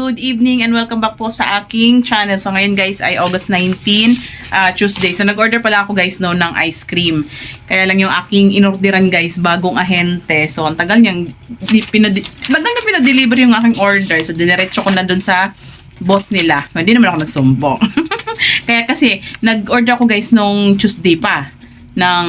good evening and welcome back po sa aking channel. So ngayon guys ay August 19, ah, Tuesday. So nag-order pala ako guys no ng ice cream. Kaya lang yung aking inorderan guys bagong ahente. So ang tagal niyang di, pinadi bagong na pinadeliver yung aking order. So diniretso ko na dun sa boss nila. Hindi naman ako nagsumbong. Kaya kasi nag-order ako guys nung Tuesday pa ng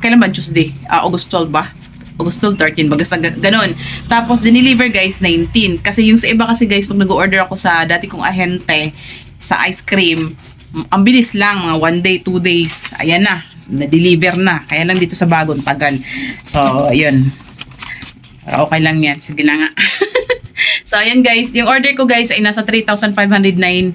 kailan ba Tuesday? Ah, August 12 ba? August 12, 13, bagas ganun. Tapos, dineliver guys, 19. Kasi yung sa iba kasi guys, pag nag-order ako sa dati kong ahente, sa ice cream, ang bilis lang, mga one day, two days, ayan na, na-deliver na. Kaya lang dito sa bagong tagal. So, ayun. Okay lang yan. Sige na nga. so, ayan guys. Yung order ko guys ay nasa 3,509.44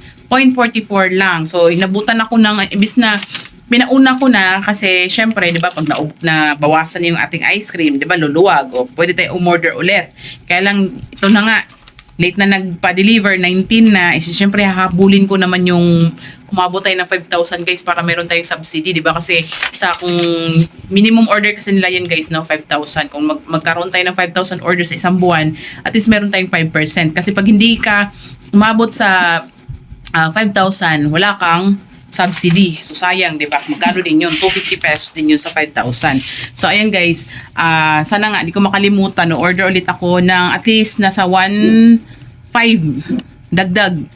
lang. So, inabutan ako ng, imbis na pinauna ko na kasi syempre, 'di ba, pag na, na bawasan yung ating ice cream, 'di ba, luluwag o pwede tayo umorder ulit. Kaya lang ito na nga late na nagpa-deliver 19 na, eh, syempre hahabulin ko naman yung umabot tayo ng 5,000 guys para meron tayong subsidy, 'di ba? Kasi sa kung minimum order kasi nila yan guys, no, 5,000. Kung mag, magkaroon tayo ng 5,000 orders sa isang buwan, at least meron tayong 5%. Kasi pag hindi ka umabot sa ah, 5,000, wala kang subsidy. So, sayang, di ba? Magkano din yun? 250 pesos din yun sa 5,000. So, ayan guys. ah sana nga, di ko makalimutan. No, order ulit ako ng at least nasa 1.5 dagdag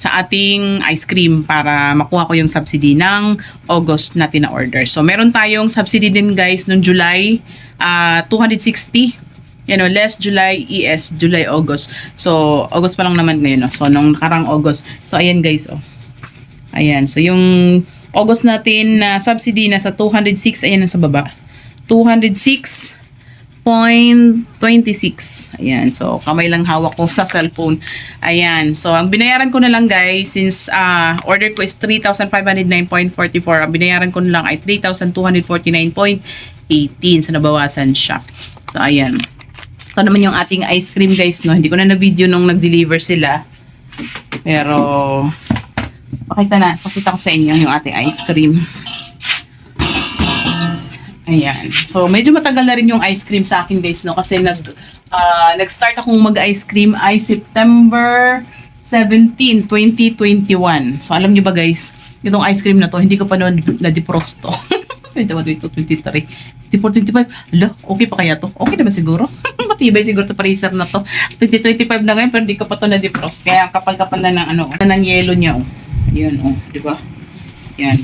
sa ating ice cream para makuha ko yung subsidy ng August na order. So, meron tayong subsidy din guys noong July, ah 260 yan o, less July, ES, July, August. So, August pa lang naman ngayon, no? So, nung nakarang August. So, ayan guys, oh. Ayan. So, yung August natin na subsidy nasa 206. Ayan, nasa baba. 206.26. Ayan. So, kamay lang hawak ko sa cellphone. Ayan. So, ang binayaran ko na lang guys, since ah order ko is 3,509.44, ang binayaran ko na lang ay 3,249.18. So, nabawasan siya. So, ayan. Ito naman yung ating ice cream guys, no? Hindi ko na na-video nung nag-deliver sila. Pero, pakita na, pakita ko sa inyo yung ating ice cream. Ayan. So, medyo matagal na rin yung ice cream sa akin guys, no? Kasi nag, ah, nag-start akong mag-ice cream ay September 17, 2021. So, alam niyo ba guys, itong ice cream na to, hindi ko pa noon na-deprosto. 21, 22, 23, 24, 25. Ala, okay pa kaya to? Okay naman siguro. Matibay siguro to freezer na to. 2025 na ngayon, pero di ko pa to na-defrost. Kaya kapal-kapal na ng ano, ng yelo niya, oh. Ayan, oh. Di ba? Yan.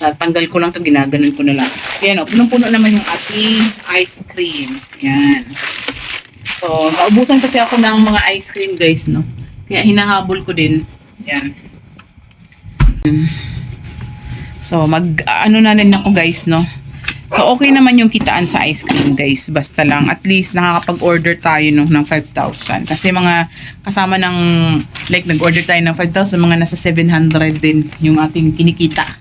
Tatanggal ko lang to ginaganon ko na lang. Ayan, oh. Punong-puno naman yung ating ice cream. Yan. So, naubusan kasi ako ng mga ice cream, guys, no? Kaya hinahabol ko din. Yan. So, mag, ano na rin ako guys, no? So, okay naman yung kitaan sa ice cream, guys. Basta lang, at least nakakapag-order tayo no, ng 5,000. Kasi mga kasama ng, like, nag-order tayo ng 5,000, mga nasa 700 din yung ating kinikita.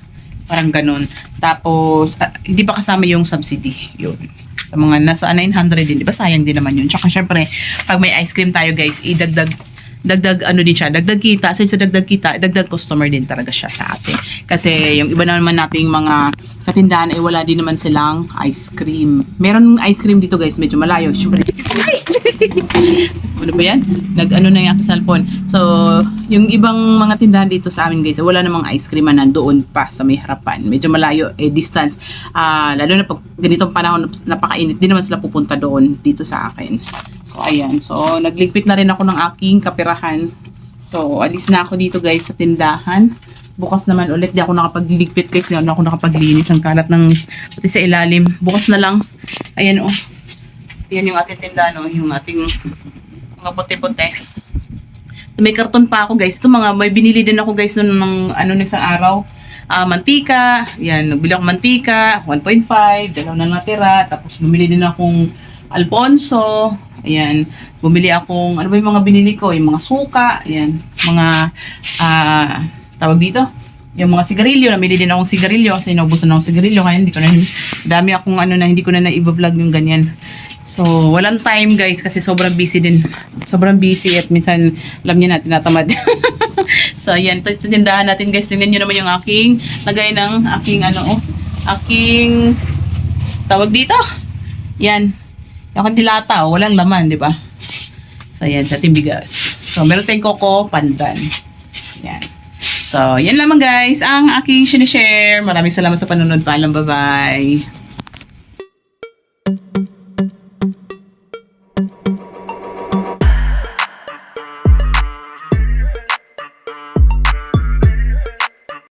Parang ganun. Tapos, ah, hindi pa kasama yung subsidy. Yun. Sa mga nasa 900 din. Di ba sayang din naman yun? Tsaka syempre, pag may ice cream tayo, guys, idagdag dagdag ano din siya, dagdag kita, since sa dagdag kita, dagdag customer din talaga siya sa atin. Kasi yung iba naman nating mga katindahan ay wala din naman silang ice cream. Meron ice cream dito guys, medyo malayo. Siyempre, ano ba yan? Nag ano na yung aking cellphone. So, yung ibang mga tindahan dito sa amin guys, wala namang ice cream na nandoon pa sa may harapan. Medyo malayo, eh, distance. Ah, lalo na pag ganitong panahon, napakainit, di naman sila pupunta doon dito sa akin. So, ayan. So, nagligpit na rin ako ng aking kapirahan. So, alis na ako dito guys sa tindahan. Bukas naman ulit, di ako nakapagligpit guys. Di ako nakapaglinis ang kalat ng pati sa ilalim. Bukas na lang. Ayan oh. Yan yung ating tindahan oh. Yung ating mga puti-puti. May karton pa ako guys. Ito mga, may binili din ako guys nung ng, ano na isang araw. Ah, mantika. Yan, nagbili ako mantika. 1.5. Dalaw na natira. Tapos bumili din akong Alfonso. Ayan. Bumili akong, ano ba yung mga binili ko? Yung mga suka. Ayan. Mga, ah, tawag dito? Yung mga sigarilyo. Namili din akong sigarilyo kasi naubusan akong sigarilyo. Kaya hindi ko na, dami akong ano na, hindi ko na na-vlog yung ganyan. So, walang time guys kasi sobrang busy din. Sobrang busy at minsan alam niyo na tinatamad. so, ayan. Tindahan natin guys. Tingnan niyo naman yung aking lagay ng aking ano oh. Aking tawag dito. Yan. Yung aking dilata oh. Walang laman, di ba? So, ayan. Sa ating bigas. So, meron tayong Coco Pandan. Yan. So, yan lamang guys ang aking sinishare. Maraming salamat sa panunod. Paalam, bye-bye.